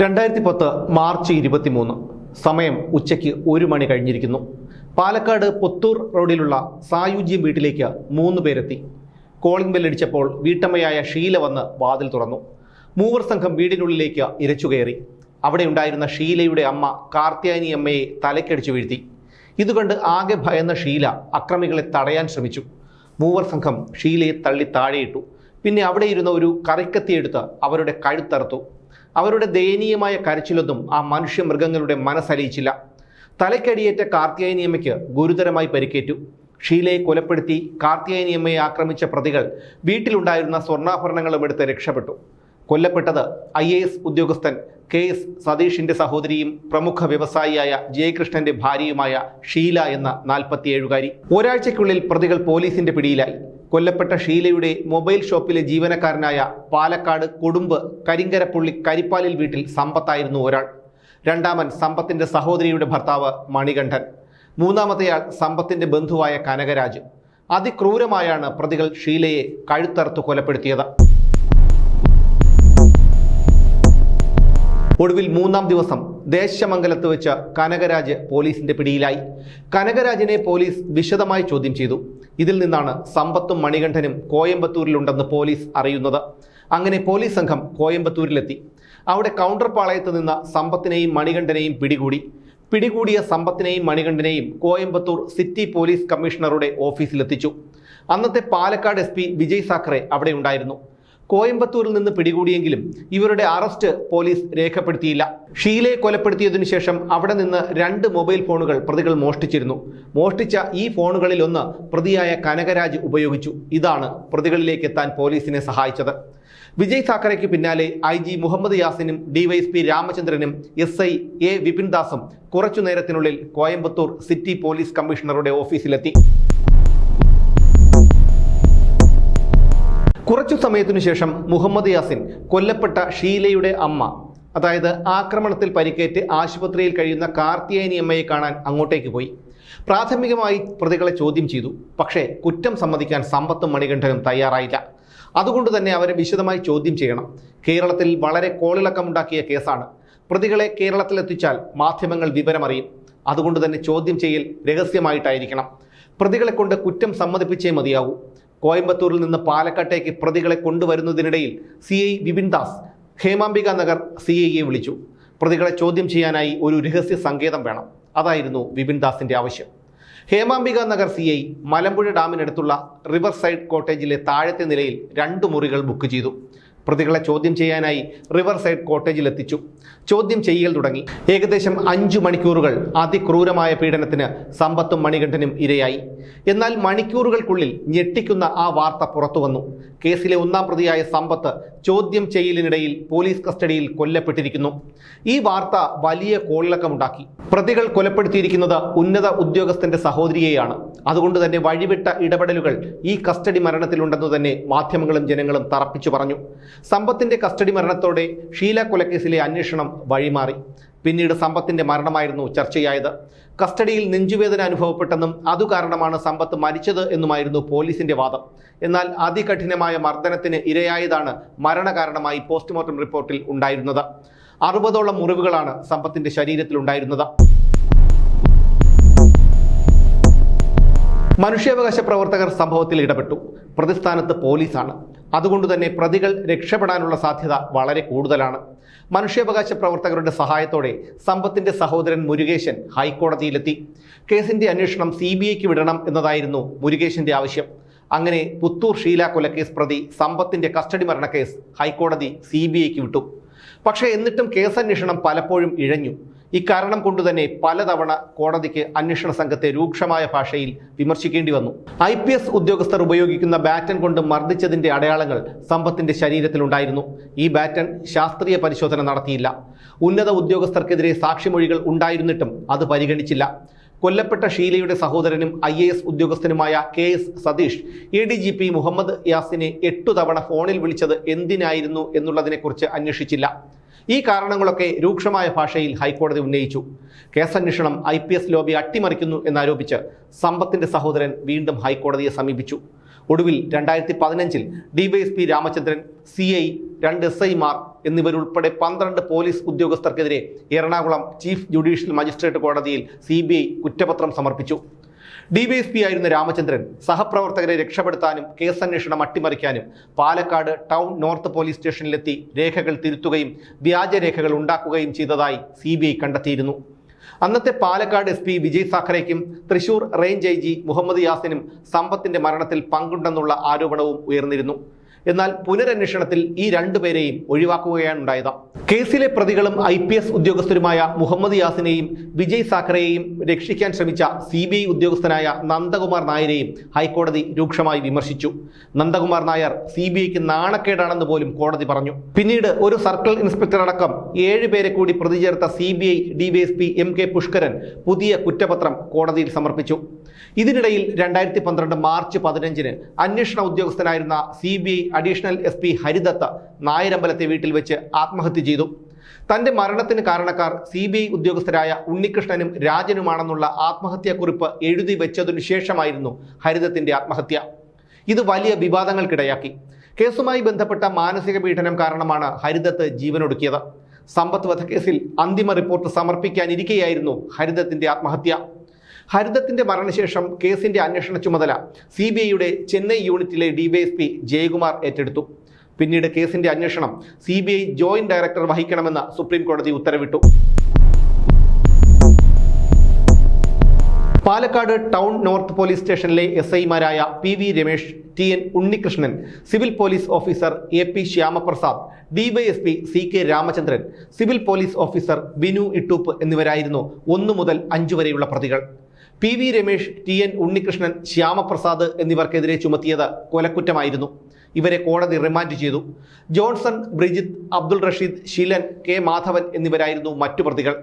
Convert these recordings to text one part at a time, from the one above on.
രണ്ടായിരത്തി പത്ത് മാർച്ച് ഇരുപത്തിമൂന്ന് സമയം ഉച്ചയ്ക്ക് ഒരു മണി കഴിഞ്ഞിരിക്കുന്നു. പാലക്കാട് പുത്തൂർ റോഡിലുള്ള സായുജ്യം വീട്ടിലേക്ക് മൂന്ന് പേരെത്തി. കോളിംഗ് ബെല്ലടിച്ചപ്പോൾ വീട്ടമ്മയായ ഷീല വന്ന് വാതിൽ തുറന്നു. മൂവർ സംഘം വീടിനുള്ളിലേക്ക് ഇരച്ചുകയറി അവിടെ ഉണ്ടായിരുന്ന ഷീലയുടെ അമ്മ കാർത്യായനി അമ്മയെ തലക്കടിച്ചു വീഴ്ത്തി. ഇതുകണ്ട് ആകെ ഭയന്ന ഷീല അക്രമികളെ തടയാൻ ശ്രമിച്ചു. മൂവർ സംഘം ഷീലയെ തള്ളി താഴെയിട്ടു. പിന്നെ അവിടെ ഇരുന്ന ഒരു കറിക്കത്തിയെടുത്ത് അവരുടെ കഴുത്തറുത്തു. അവരുടെ ദയനീയമായ കരച്ചിലൊന്നും ആ മനുഷ്യ മൃഗങ്ങളുടെ മനസ്സലിയിച്ചില്ല. തലക്കടിയേറ്റ കാർത്തിയായനിയമ്മയ്ക്ക് ഗുരുതരമായി പരിക്കേറ്റു. ഷീലയെ കൊലപ്പെടുത്തി കാർത്തിയായനിയമ്മയെ ആക്രമിച്ച പ്രതികൾ വീട്ടിലുണ്ടായിരുന്ന സ്വർണാഭരണങ്ങളും എടുത്ത് രക്ഷപ്പെട്ടു. കൊല്ലപ്പെട്ടത് ഐ എ എസ് ഉദ്യോഗസ്ഥൻ കെ എസ് സതീഷിന്റെ സഹോദരിയും പ്രമുഖ വ്യവസായിയായ ജയകൃഷ്ണന്റെ ഭാര്യയുമായ ഷീല എന്ന നാൽപ്പത്തിയേഴുകാരി. ഒരാഴ്ചയ്ക്കുള്ളിൽ പ്രതികൾ പോലീസിന്റെ പിടിയിലായി. കൊല്ലപ്പെട്ട ഷീലയുടെ മൊബൈൽ ഷോപ്പിലെ ജീവനക്കാരനായ പാലക്കാട് കൊടുമ്പ് കരിങ്കരപ്പുള്ളി കരിപ്പാലിൽ വീട്ടിൽ സമ്പത്തായിരുന്നു ഒരാൾ. രണ്ടാമൻ സമ്പത്തിന്റെ സഹോദരിയുടെ ഭർത്താവ് മണികണ്ഠൻ. മൂന്നാമത്തെയാൾ സമ്പത്തിന്റെ ബന്ധുവായ കനകരാജ്. അതിക്രൂരമായാണ് പ്രതികൾ ഷീലയെ കഴുത്തറുത്ത് കൊലപ്പെടുത്തിയത്. ഒടുവിൽ മൂന്നാം ദിവസം ദേശമംഗലത്ത് വെച്ച കനകരാജ് പോലീസിന്റെ പിടിയിലായി. കനകരാജിനെ പോലീസ് വിശദമായി ചോദ്യം ചെയ്തു. ഇതിൽ നിന്നാണ് സമ്പത്തും മണികണ്ഠനും കോയമ്പത്തൂരിലുണ്ടെന്ന് പോലീസ് അറിയുന്നത്. അങ്ങനെ പോലീസ് സംഘം കോയമ്പത്തൂരിലെത്തി. അവിടെ കൗണ്ടർ പാളയത്ത് നിന്ന് സമ്പത്തിനെയും മണികണ്ഠനെയും പിടികൂടി. പിടികൂടിയ സമ്പത്തിനെയും മണികണ്ഠനെയും കോയമ്പത്തൂർ സിറ്റി പോലീസ് കമ്മീഷണറുടെ ഓഫീസിലെത്തിച്ചു. അന്നത്തെ പാലക്കാട് എസ് പി വിജയ് സാഖറെ അവിടെ ഉണ്ടായിരുന്നു. കോയമ്പത്തൂരിൽ നിന്ന് പിടികൂടിയെങ്കിലും ഇവരുടെ അറസ്റ്റ് പോലീസ് രേഖപ്പെടുത്തിയില്ല. ഷീലയെ കൊലപ്പെടുത്തിയതിനു ശേഷം അവിടെ നിന്ന് രണ്ട് മൊബൈൽ ഫോണുകൾ പ്രതികൾ മോഷ്ടിച്ചിരുന്നു. മോഷ്ടിച്ച ഈ ഫോണുകളിൽ ഒന്ന് പ്രതിയായ കനകരാജ് ഉപയോഗിച്ചു. ഇതാണ് പ്രതികളിലേക്ക് എത്താൻ പോലീസിനെ സഹായിച്ചത്. വിജയ് താക്കറയ്ക്ക് പിന്നാലെ ഐ ജി മുഹമ്മദ് യാസിനും ഡിവൈഎസ്പി രാമചന്ദ്രനും എസ് ഐ എ വിപിൻദാസും കുറച്ചു നേരത്തിനുള്ളിൽ കോയമ്പത്തൂർ സിറ്റി പോലീസ് കമ്മീഷണറുടെ ഓഫീസിലെത്തി. കുറച്ചു സമയത്തിനു ശേഷം മുഹമ്മദ് യാസിൻ കൊല്ലപ്പെട്ട ഷീലയുടെ അമ്മ അതായത് ആക്രമണത്തിൽ പരിക്കേറ്റ് ആശുപത്രിയിൽ കഴിയുന്ന കാർത്തിയേനി അമ്മയെ കാണാൻ അങ്ങോട്ടേക്ക് പോയി. പ്രാഥമികമായി പ്രതികളെ ചോദ്യം ചെയ്തു. പക്ഷേ കുറ്റം സമ്മതിക്കാൻ സമ്പത്തും മണികണ്ഠനും തയ്യാറായില്ല. അതുകൊണ്ട് തന്നെ അവരെ വിശദമായി ചോദ്യം ചെയ്യണം. കേരളത്തിൽ വളരെ കോളിളക്കമുണ്ടാക്കിയ കേസാണ്. പ്രതികളെ കേരളത്തിലെത്തിച്ചാൽ മാധ്യമങ്ങൾ വിവരമറിയും. അതുകൊണ്ട് തന്നെ ചോദ്യം ചെയ്യൽ രഹസ്യമായിട്ടായിരിക്കണം. പ്രതികളെ കൊണ്ട് കുറ്റം സമ്മതിപ്പിച്ചേ മതിയാവൂ. കോയമ്പത്തൂരിൽ നിന്ന് പാലക്കാട്ടേക്ക് പ്രതികളെ കൊണ്ടുവരുന്നതിനിടയിൽ C I Vipin Das Hemambika Nagar C ഐയെ വിളിച്ചു. പ്രതികളെ ചോദ്യം ചെയ്യാനായി ഒരു രഹസ്യ സങ്കേതം വേണം. അതായിരുന്നു വിപിൻ ദാസിന്റെ ആവശ്യം. ഹേമാംബിക നഗർ സി ഐ മലമ്പുഴ ഡാമിനടുത്തുള്ള റിവർ സൈഡ് കോട്ടേജിലെ താഴത്തെ നിലയിൽ രണ്ട് മുറികൾ ബുക്ക് ചെയ്തു. പ്രതികളെ ചോദ്യം ചെയ്യാനായി റിവർ സൈഡ് കോട്ടേജിൽ എത്തിച്ചു ചോദ്യം ചെയ്യൽ തുടങ്ങി. ഏകദേശം അഞ്ചു മണിക്കൂറുകൾ അതിക്രൂരമായ പീഡനത്തിന് സമ്പത്തും മണികണ്ഠനും ഇരയായി. എന്നാൽ മണിക്കൂറുകൾക്കുള്ളിൽ ഞെട്ടിക്കുന്ന ആ വാർത്ത പുറത്തു വന്നു. കേസിലെ ഒന്നാം പ്രതിയായ സമ്പത്ത് ചോദ്യം ചെയ്യലിനിടയിൽ പോലീസ് കസ്റ്റഡിയിൽ കൊല്ലപ്പെട്ടിരിക്കുന്നു. ഈ വാർത്ത വലിയ കോളിളക്കമുണ്ടാക്കി. പ്രതികൾ കൊലപ്പെടുത്തിയിരിക്കുന്നത് ഉന്നത ഉദ്യോഗസ്ഥന്റെ സഹോദരിയെയാണ്. അതുകൊണ്ട് തന്നെ വഴിവിട്ട ഇടപെടലുകൾ ഈ കസ്റ്റഡി മരണത്തിലുണ്ടെന്ന് തന്നെ മാധ്യമങ്ങളും ജനങ്ങളും തറപ്പിച്ചു പറഞ്ഞു. സമ്പത്തിന്റെ കസ്റ്റഡി മരണത്തോടെ ഷീല കൊലക്കേസിലെ അന്വേഷണം വഴിമാറി. പിന്നീട് സമ്പത്തിന്റെ മരണമായിരുന്നു ചർച്ചയായത്. കസ്റ്റഡിയിൽ നെഞ്ചുവേദന അനുഭവപ്പെട്ടെന്നും അതു കാരണമാണ് സമ്പത്ത് മരിച്ചത് എന്നുമായിരുന്നു പോലീസിന്റെ വാദം. എന്നാൽ അതികഠിനമായ മർദ്ദനത്തിന് ഇരയായതാണ് മരണകാരണമായി പോസ്റ്റ്മോർട്ടം റിപ്പോർട്ടിൽ ഉണ്ടായിരുന്നത്. അറുപതോളം മുറിവുകളാണ് സമ്പത്തിന്റെ ശരീരത്തിൽ മനുഷ്യാവകാശ പ്രവർത്തകർ സംഭവത്തിൽ ഇടപെട്ടു. പ്രതിസ്ഥാനത്ത് പോലീസാണ്. അതുകൊണ്ട് തന്നെ പ്രതികൾ രക്ഷപ്പെടാനുള്ള സാധ്യത വളരെ കൂടുതലാണ്. മനുഷ്യാവകാശ പ്രവർത്തകരുടെ സഹായത്തോടെ സമ്പത്തിന്റെ സഹോദരൻ മുരുകേശൻ ഹൈക്കോടതിയിലെത്തി. കേസിന്റെ അന്വേഷണം സി ബി ഐക്ക് വിടണം എന്നതായിരുന്നു മുരുകേശന്റെ ആവശ്യം. അങ്ങനെ പുത്തൂർ ഷീല കൊലക്കേസ് പ്രതി സമ്പത്തിന്റെ കസ്റ്റഡി മരണക്കേസ് ഹൈക്കോടതി സി ബി ഐക്ക് വിട്ടു. പക്ഷേ എന്നിട്ടും കേസന്വേഷണം പലപ്പോഴും ഇഴഞ്ഞു. ഇക്കാരണം കൊണ്ടുതന്നെ പലതവണ കോടതിക്ക് അന്വേഷണ സംഘത്തെ രൂക്ഷമായ ഭാഷയിൽ വിമർശിക്കേണ്ടി വന്നു. ഐ പി എസ് ഉദ്യോഗസ്ഥർ ഉപയോഗിക്കുന്ന ബാറ്റൻ കൊണ്ട് മർദ്ദിച്ചതിന്റെ അടയാളങ്ങൾ സമ്പത്തിന്റെ ശരീരത്തിലുണ്ടായിരുന്നു. ഈ ബാറ്റൻ ശാസ്ത്രീയ പരിശോധന നടത്തിയില്ല. ഉന്നത ഉദ്യോഗസ്ഥർക്കെതിരെ സാക്ഷിമൊഴികൾ ഉണ്ടായിരുന്നിട്ടും അത് പരിഗണിച്ചില്ല. കൊല്ലപ്പെട്ട ഷീലയുടെ സഹോദരനും I A S ഉദ്യോഗസ്ഥനുമായ K S Satheesh A D G P Muhammad യാസിനെ എട്ടു തവണ ഫോണിൽ വിളിച്ചത് എന്തിനായിരുന്നു എന്നുള്ളതിനെക്കുറിച്ച് അന്വേഷിച്ചില്ല. ഈ കാരണങ്ങളൊക്കെ രൂക്ഷമായ ഭാഷയിൽ ഹൈക്കോടതി ഉന്നയിച്ചു. കേസന്വേഷണം ഐ പി എസ് ലോബി അട്ടിമറിക്കുന്നു എന്നാരോപിച്ച് സമ്പത്തിന്റെ സഹോദരൻ വീണ്ടും ഹൈക്കോടതിയെ സമീപിച്ചു. ഒടുവിൽ രണ്ടായിരത്തി പതിനഞ്ചിൽ ഡിവൈഎസ്പി രാമചന്ദ്രൻ സി ഐ രണ്ട് എസ് ഐമാർ എന്നിവരുൾപ്പെടെ പന്ത്രണ്ട് പോലീസ് ഉദ്യോഗസ്ഥർക്കെതിരെ എറണാകുളം ചീഫ് ജുഡീഷ്യൽ മജിസ്ട്രേറ്റ് കോടതിയിൽ സി കുറ്റപത്രം സമർപ്പിച്ചു. ഡിവൈഎസ്പി ആയിരുന്ന രാമചന്ദ്രൻ സഹപ്രവർത്തകരെ രക്ഷപ്പെടുത്താനും കേസന്വേഷണം അട്ടിമറിക്കാനും പാലക്കാട് ടൗൺ നോർത്ത് പോലീസ് സ്റ്റേഷനിലെത്തി രേഖകൾ തിരുത്തുകയും വ്യാജരേഖകൾ ഉണ്ടാക്കുകയും ചെയ്തതായി സി കണ്ടെത്തിയിരുന്നു. അന്നത്തെ Palakkad S P Vijay സാഖറേക്കും Thrissur range I G Muhammad യാസിനും സമ്പത്തിന്റെ മരണത്തിൽ പങ്കുണ്ടെന്നുള്ള ആരോപണവും ഉയർന്നിരുന്നു. എന്നാൽ പുനരന്വേഷണത്തിൽ ഈ രണ്ടുപേരെയും ഒഴിവാക്കുകയാണ് ഉണ്ടായത്. കേസിലെ പ്രതികളും ഐ പി എസ് ഉദ്യോഗസ്ഥരുമായ മുഹമ്മദ് യാസിനെയും വിജയ് സാഖറയെയും രക്ഷിക്കാൻ ശ്രമിച്ച സി ബി ഐ ഉദ്യോഗസ്ഥനായ നന്ദകുമാർ നായരെയും ഹൈക്കോടതി രൂക്ഷമായി വിമർശിച്ചു. നന്ദകുമാർ നായർ സി ബി ഐക്ക് നാണക്കേടാണെന്ന് പോലും കോടതി പറഞ്ഞു. പിന്നീട് ഒരു സർക്കിൾ ഇൻസ്പെക്ടർ അടക്കം ഏഴുപേരെ കൂടി പ്രതി ചേർത്ത C B I DYSP M K Pushkaran പുതിയ കുറ്റപത്രം കോടതിയിൽ സമർപ്പിച്ചു. ഇതിനിടയിൽ രണ്ടായിരത്തി പന്ത്രണ്ട് മാർച്ച് പതിനഞ്ചിന് അന്വേഷണ ഉദ്യോഗസ്ഥനായിരുന്ന C B I additional S P Haridatta നായരമ്പലത്തെ വീട്ടിൽ വെച്ച് ആത്മഹത്യ ചെയ്തു. തന്റെ മരണത്തിന് കാരണക്കാർ സി ബി ഐ ഉദ്യോഗസ്ഥരായ ഉണ്ണികൃഷ്ണനും രാജനുമാണെന്നുള്ള ആത്മഹത്യാക്കുറിപ്പ് എഴുതി വെച്ചതിനു ശേഷമായിരുന്നു ഹരിതത്തിന്റെ ആത്മഹത്യ. ഇത് വലിയ വിവാദങ്ങൾക്കിടയാക്കി. കേസുമായി ബന്ധപ്പെട്ട മാനസിക പീഡനം കാരണമാണ് ഹരിതത്ത് ജീവനൊടുക്കിയത്. സമ്പത്ത് വധക്കേസിൽ അന്തിമ റിപ്പോർട്ട് സമർപ്പിക്കാനിരിക്കെയായിരുന്നു ഹരിതത്തിന്റെ ആത്മഹത്യ. ഹരിതത്തിന്റെ മരണശേഷം കേസിന്റെ അന്വേഷണ ചുമതല സി ബി ഐയുടെ ചെന്നൈ യൂണിറ്റിലെ ഡിവൈഎസ്പി ജയകുമാർ ഏറ്റെടുത്തു. പിന്നീട് കേസിന്റെ അന്വേഷണം C B I joint director വഹിക്കണമെന്ന് supreme കോടതി ഉത്തരവിട്ടു. പാലക്കാട് ടൗൺ നോർത്ത് പോലീസ് സ്റ്റേഷനിലെ എസ് ഐമാരായ P V Ramesh T N Unnikrishnan civil police officer A P Shyamaprasad DYSP C K Ramachandran civil police officer Binu Ittoop എന്നിവരായിരുന്നു ഒന്നു മുതൽ അഞ്ചു വരെയുള്ള പ്രതികൾ. P V Ramesh T N Unnikrishnan Shyamaprasad എന്നിവർക്കെതിരെ ചുമത്തിയത് കൊലക്കുറ്റമായിരുന്നു. ഇവരെ കോടതി റിമാൻഡ് ചെയ്തു. ജോൺസൺ ബ്രിജിത്ത് അബ്ദുൾ റഷീദ് ശീലൻ കെ മാധവൻ എന്നിവരായിരുന്നു മറ്റു പ്രതികൾ.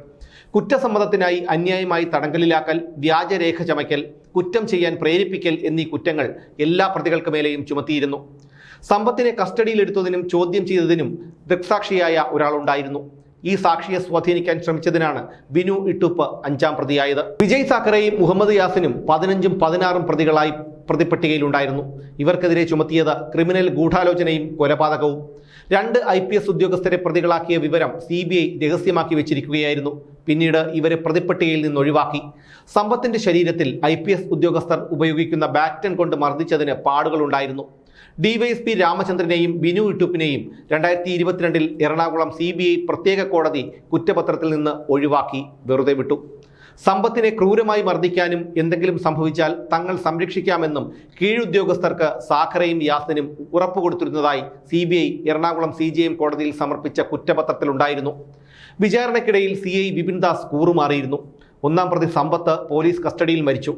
കുറ്റസമ്മതത്തിനായി അന്യായമായി തടങ്കലിലാക്കൽ വ്യാജരേഖ ചമയ്ക്കൽ കുറ്റം ചെയ്യാൻ പ്രേരിപ്പിക്കൽ എന്നീ കുറ്റങ്ങൾ എല്ലാ പ്രതികൾക്ക് മേലെയും ചുമത്തിയിരുന്നു. സമ്പത്തിനെ കസ്റ്റഡിയിലെടുത്തതിനും ചോദ്യം ചെയ്തതിനും ദൃക്സാക്ഷിയായ ഒരാളുണ്ടായിരുന്നു. ഈ സാക്ഷിയെ സ്വാധീനിക്കാൻ ശ്രമിച്ചതിനാണ് ബിനു ഇട്ടുപ്പ് അഞ്ചാം പ്രതിയായത്. വിജയ് സാക്കറേയും മുഹമ്മദ് യാസിനും പതിനഞ്ചും പതിനാറും പ്രതികളായി പ്രതിപ്പട്ടികയിലുണ്ടായിരുന്നു ഇവർക്കെതിരെ ചുമത്തിയത് ക്രിമിനൽ ഗൂഢാലോചനയും കൊലപാതകവും. രണ്ട് ഐ പി എസ് ഉദ്യോഗസ്ഥരെ പ്രതികളാക്കിയ വിവരം സി ബി ഐ രഹസ്യമാക്കി വെച്ചിരിക്കുകയായിരുന്നു. പിന്നീട് ഇവരെ പ്രതിപ്പട്ടികയിൽ നിന്ന് ഒഴിവാക്കി സമ്പത്തിന്റെ ശരീരത്തിൽ ഐ പി എസ് ഉദ്യോഗസ്ഥർ ഉപയോഗിക്കുന്ന ബാറ്റൻ കൊണ്ട് മർദ്ദിച്ചതിന് പാടുകളുണ്ടായിരുന്നു. ഡിവൈഎസ്പി രാമചന്ദ്രനെയും ബിനു ഇട്ടുപ്പിനെയും രണ്ടായിരത്തി ഇരുപത്തിരണ്ടിൽ എറണാകുളം സി ബി ഐ പ്രത്യേക കോടതി കുറ്റപത്രത്തിൽ നിന്ന് ഒഴിവാക്കി വെറുതെ വിട്ടു. സമ്പത്തിനെ ക്രൂരമായി മർദ്ദിക്കാനും എന്തെങ്കിലും സംഭവിച്ചാൽ തങ്ങൾ സംരക്ഷിക്കാമെന്നും കീഴുദ്യോഗസ്ഥർക്ക് സാഖറയും യാസിനും ഉറപ്പു കൊടുത്തിരുന്നതായി C B I Ernakulam C G M കോടതിയിൽ സമർപ്പിച്ച കുറ്റപത്രത്തിലുണ്ടായിരുന്നു വിചാരണയ്ക്കിടയിൽ സി ഐ വിപിൻദാസ് കൂറുമാറിയിരുന്നു. ഒന്നാം പ്രതി സമ്പത്ത് പോലീസ് കസ്റ്റഡിയിൽ മരിച്ചു.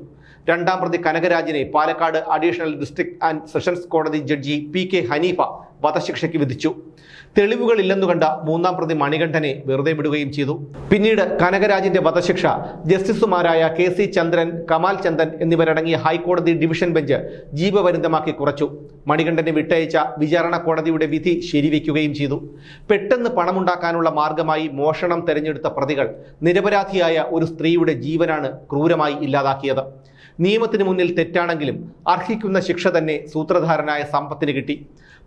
രണ്ടാം പ്രതി കനകരാജിനെ Palakkad additional district and sessions കോടതി ജഡ്ജി പി കെ ഹനീഫ വധശിക്ഷയ്ക്ക് വിധിച്ചു. തെളിവുകളില്ലെന്നു കണ്ട മൂന്നാം പ്രതി മണികണ്ഠനെ വെറുതെ വിടുകയും ചെയ്തു. പിന്നീട് കനകരാജിന്റെ വധശിക്ഷ ജസ്റ്റിസുമാരായ കെ സി ചന്ദ്രൻ കമാൽ ചന്ദൻ എന്നിവരടങ്ങിയ ഹൈക്കോടതി ഡിവിഷൻ ബെഞ്ച് ജീവപര്യന്തമാക്കി കുറച്ചു. മണികണ്ഠനെ വിട്ടയച്ച വിചാരണ കോടതിയുടെ വിധി ശരിവയ്ക്കുകയും ചെയ്തു. പെട്ടെന്ന് പണമുണ്ടാക്കാനുള്ള മാർഗമായി മോഷണം തെരഞ്ഞെടുത്ത പ്രതികൾ നിരപരാധിയായ ഒരു സ്ത്രീയുടെ ജീവനാണ് ക്രൂരമായി ഇല്ലാതാക്കിയത്. നിയമത്തിന് മുന്നിൽ തെറ്റാണെങ്കിലും അർഹിക്കുന്ന ശിക്ഷ തന്നെ സൂത്രധാരനായ സമ്പത്തിന് കിട്ടി.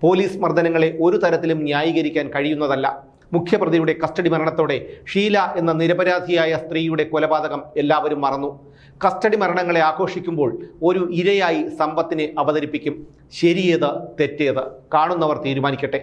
പോലീസ് മർദ്ദനങ്ങളെ ഒരു തരത്തിലും ന്യായീകരിക്കാൻ കഴിയുന്നതല്ല. മുഖ്യപ്രതിയുടെ കസ്റ്റഡി മരണത്തോടെ ഷീല എന്ന നിരപരാധിയായ സ്ത്രീയുടെ കൊലപാതകം എല്ലാവരും മറന്നു. കസ്റ്റഡി മരണങ്ങളെ ആഘോഷിക്കുമ്പോൾ ഒരു ഇരയായി സമ്പത്തിനെ അവതരിപ്പിക്കും. ശരിയേത് തെറ്റേത്? കാണുന്നവർ തീരുമാനിക്കട്ടെ.